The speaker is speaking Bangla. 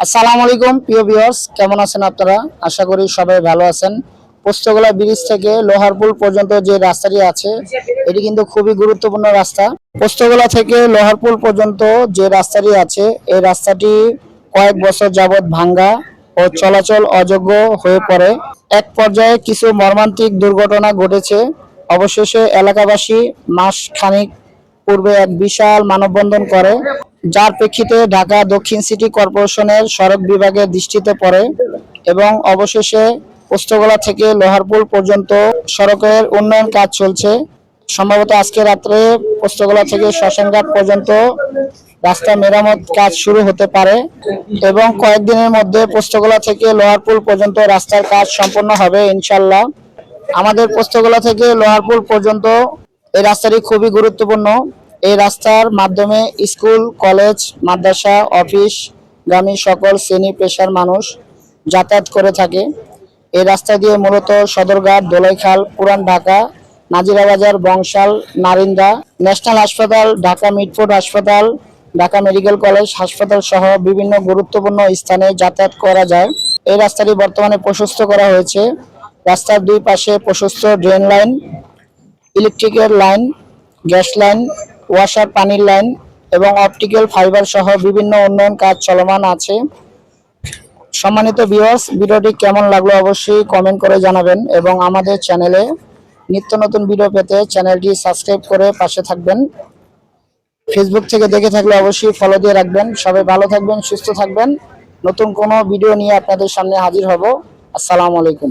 আসসালামু আলাইকুম, প্রিয় ভিউয়ার্স কেমন আছেন আপনারা? আশা করি সবাই ভালো আছেন। পোস্তগোলা ব্রিজ থেকে লোহারপুল পর্যন্ত যে রাস্তাটি আছে, এটি কিন্তু খুবই গুরুত্বপূর্ণ রাস্তা। পোস্তগোলা থেকে লোহারপুল পর্যন্ত যে রাস্তাটি আছে, এই রাস্তাটি কয়েক বছর যাবৎ ভাঙ্গা ও চলাচল অযোগ্য হয়ে পড়ে। এক পর্যায়ে কিছু মর্মান্তিক দুর্ঘটনা ঘটেছে। অবশেষে এলাকাবাসী মাস খানিক পূর্বে এক বিশাল মানববন্ধন করে, যার প্রেক্ষিতে ঢাকা দক্ষিণ সিটি কর্পোরেশনের সড়ক বিভাগের দৃষ্টিতে পড়ে এবং অবশেষে পোস্তগোলা থেকে লোহারপুল পর্যন্ত সড়কের উন্নয়ন কাজ চলছে। সম্ভবত আজকে রাত্রে পোস্তগোলা থেকে শ্মশানঘাট পর্যন্ত রাস্তা মেরামত কাজ শুরু হতে পারে এবং কয়েকদিনের মধ্যে পোস্তগোলা থেকে লোহারপুল পর্যন্ত রাস্তার কাজ সম্পন্ন হবে ইনশাল্লাহ আমাদের পোস্তগোলা থেকে লোহারপুল পর্যন্ত এই রাস্তাটি খুবই গুরুত্বপূর্ণ। এই রাস্তার মাধ্যমে স্কুল, কলেজ, মাদ্রাসা, অফিস গামী সকল শ্রেণি পেশার মানুষ যাতায়াত করে থাকে। এই রাস্তা দিয়ে মূলত সদরঘাট, দোলাইখাল, পুরান ঢাকা, নাজিরাবাজার, বংশাল, নারিন্দা, ন্যাশনাল হাসপাতাল, ঢাকা মিটফোর্ড হাসপাতাল, ঢাকা মেডিকেল কলেজ হাসপাতাল সহ বিভিন্ন গুরুত্বপূর্ণ স্থানে যাতায়াত করা যায়। এই রাস্তাটি বর্তমানে প্রশস্ত করা হয়েছে। রাস্তার দুই পাশে প্রশস্ত ড্রেন লাইন ইলেকট্রিকের লাইন গ্যাস লাইন ওয়াশার পানির লাইন এবং অপটিক্যাল ফাইবার সহ বিভিন্ন উন্নয়ন কাজ চলমান আছে। সম্মানিত ভিউয়ার্স ভিডিওটি কেমন লাগল অবশ্যই কমেন্ট করে জানাবেন এবং আমাদের চ্যানেলে নিত্য নতুন ভিডিও পেতে চ্যানেলটি সাবস্ক্রাইব করে পাশে থাকবেন। ফেসবুক থেকে দেখে থাকলে অবশ্যই ফলো দিয়ে রাখবেন। সবাই ভালো থাকবেন, সুস্থ থাকবেন। নতুন কোনো ভিডিও নিয়ে আপনাদের সামনে হাজির হব। আসসালামু আলাইকুম।